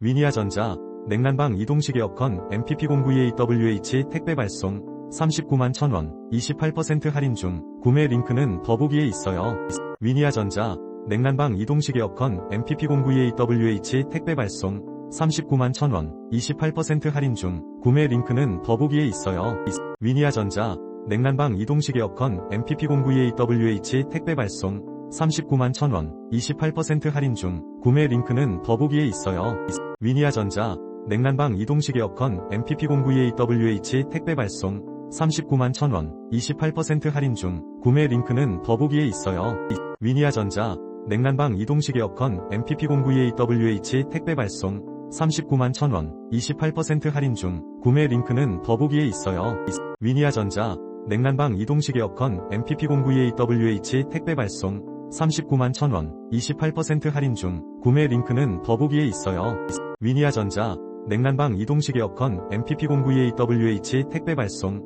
위니아전자, 냉난방 이동식 에어컨 MPP09EAWH 택배 발송 39만 1000원 28% 할인 중 구매 링크는 더보기에 있어요. 위니아전자, 냉난방 이동식 에어컨 MPP09EAWH 택배 발송 39만 1000원 28% 할인 중 구매 링크는 더보기에 있어요. 위니아전자, 냉난방 이동식 에어컨 MPP09EAWH 택배 발송 39만 1000원 28% 할인 중 구매 링크는 더보기에 있어요. 위니아전자, 냉난방 이동식 에어컨 MPP09EAWH 택배 발송 39만 1000원 28% 할인 중 구매 링크는 더보기에 있어요. 위니아전자, 냉난방 이동식 에어컨 MPP09EAWH 택배 발송 39만 1000원 28% 할인 중 구매 링크는 더보기에 있어요. 위니아전자, 냉난방 이동식 에어컨 MPP09EAWH 택배 발송 39만 1000원 28% 할인 중 구매 링크는 더보기에 있어요. 위니아전자, 냉난방 이동식 에어컨 MPP09EAWH 택배 발송